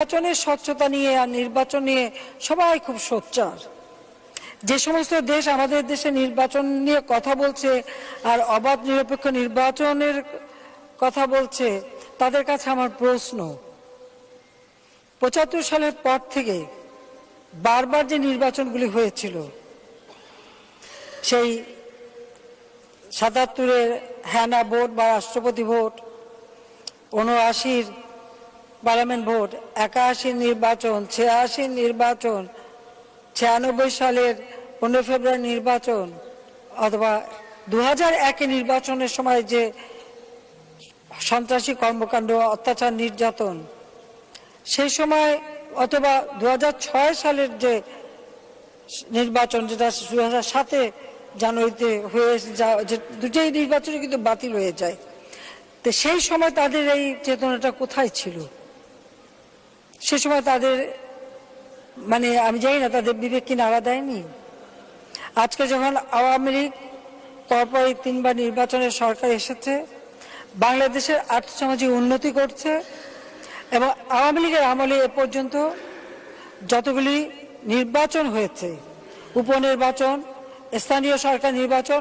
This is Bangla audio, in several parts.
নির্বাচনের স্বচ্ছতা নিয়ে আর নির্বাচন নিয়ে সবাই খুব সোচ্চার। যে সমস্ত দেশ আমাদের দেশে নির্বাচন নিয়ে কথা বলছে আর অবাধ নিরপেক্ষ নির্বাচনের কথা বলছে, তাদের কাছে আমার প্রশ্ন। পঁচাত্তর সালের পর থেকে বারবার যে নির্বাচনগুলি হয়েছিল, সেই সাতাত্তরের হ্যানা ভোট বা রাষ্ট্রপতি ভোট উনআশির পার্লামেন্ট ভোট, একাশি নির্বাচন, ছিয়াশি নির্বাচন, ছিয়ানব্বই সালের পনেরো ফেব্রুয়ারি নির্বাচন, অথবা দু হাজার একে নির্বাচনের সময় যে সন্ত্রাসী কর্মকাণ্ড, অত্যাচার, নির্যাতন, সেই সময় অথবা দু সালের যে নির্বাচন, যেটা দু হাজার সাতে জানুয়ারিতে হয়ে যা দুটোই নির্বাচনই কিন্তু বাতিল হয়ে যায়। তো সেই সময় তাদের এই চেতনাটা কোথায় ছিল? সে সময় তাদের মানে আমি জানি না, তাদের বিবেক কি নাড়া দেয়নি? আজকে যখন আওয়ামী লীগ পরপরই তিনবার নির্বাচনের সরকার এসেছে, বাংলাদেশের আর্থসামাজিক উন্নতি করছে, এবং আওয়ামী লীগের আমলে এ পর্যন্ত যতগুলি নির্বাচন হয়েছে, উপনির্বাচন, স্থানীয় সরকার নির্বাচন,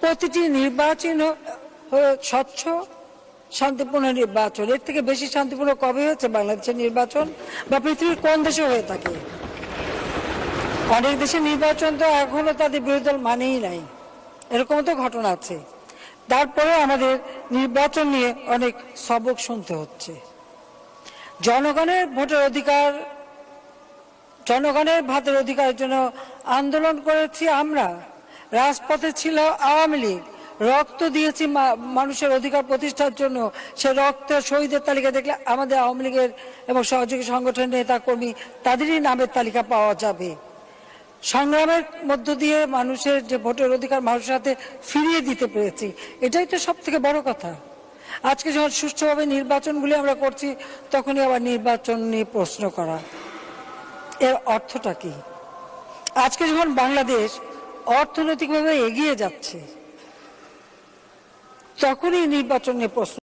প্রতিটি নির্বাচন স্বচ্ছ শান্তিপূর্ণ নির্বাচন। এর থেকে বেশি শান্তিপূর্ণ কবে হয়েছে বাংলাদেশের নির্বাচন? বা পৃথিবীর কোন দেশে হয়ে থাকে? অনেক দেশের নির্বাচন তো এখনও তাদের বিরোধী দল মানেই নাই। এরকম তো ঘটনা আছে। তারপরে আমাদের নির্বাচন নিয়ে অনেক সবক শুনতে হচ্ছে। জনগণের ভোটের অধিকার, জনগণের ভাতের অধিকারের জন্য আন্দোলন করেছি আমরা। রাজপথে ছিল আওয়ামী লীগ। রক্ত দিয়েছি মানুষের অধিকার প্রতিষ্ঠার জন্য। সে রক্ত শহীদের তালিকা দেখলে আমাদের আওয়ামী লীগের এবং সহযোগী সংগঠনের নেতা কর্মী তাদেরই নামের তালিকা পাওয়া যাবে। সংগ্রামের মধ্য দিয়ে মানুষের যে ভোটের অধিকার মানুষের হাতে ফিরিয়ে দিতে পেরেছি, এটাই তো সব থেকে বড় কথা। আজকে যখন সুষ্ঠুভাবে নির্বাচনগুলি আমরা করছি, তখনই আবার নির্বাচন নিয়ে প্রশ্ন করা। এর অর্থটা কি? আজকে যখন বাংলাদেশ অর্থনৈতিকভাবে এগিয়ে যাচ্ছে তখনই নির্বাচনে প্রশ্ন